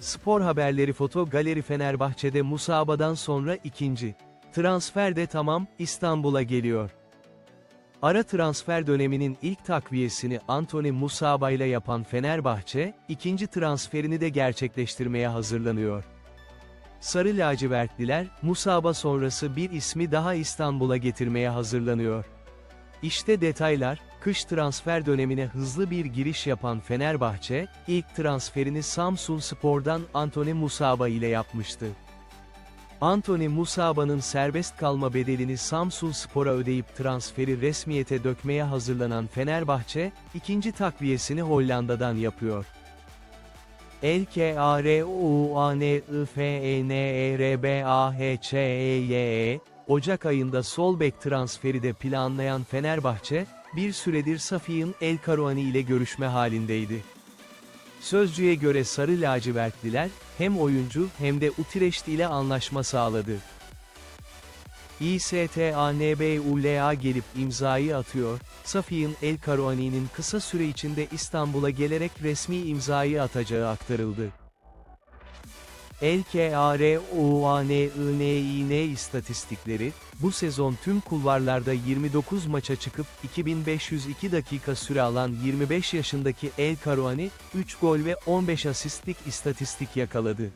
Spor haberleri foto galeri Fenerbahçe'de Musaba'dan sonra ikinci. Transfer de tamam, İstanbul'a geliyor. Ara transfer döneminin ilk takviyesini Anthony Musaba ile yapan Fenerbahçe, ikinci transferini de gerçekleştirmeye hazırlanıyor. Sarı lacivertliler, Musaba sonrası bir ismi daha İstanbul'a getirmeye hazırlanıyor. İşte detaylar, kış transfer dönemine hızlı bir giriş yapan Fenerbahçe, ilk transferini Samsun Spor'dan Anthony Musaba ile yapmıştı. Anthony Musaba'nın serbest kalma bedelini Samsun Spor'a ödeyip transferi resmiyete dökmeye hazırlanan Fenerbahçe, ikinci takviyesini Hollanda'dan yapıyor. E, Ocak ayında sol bek transferi de planlayan Fenerbahçe, bir süredir Safiyin El Karouani ile görüşme halindeydi. Sözcüye göre sarı lacivertliler, hem oyuncu hem de Utireşt ile anlaşma sağladı. İSTANBULA gelip imzayı atıyor, Safiyin El Karouani'nin kısa süre içinde İstanbul'a gelerek resmi imzayı atacağı aktarıldı. El KAROANIN istatistikleri, bu sezon tüm kulvarlarda 29 maça çıkıp 2502 dakika süre alan 25 yaşındaki El Karouani, 3 gol ve 15 asistlik istatistik yakaladı.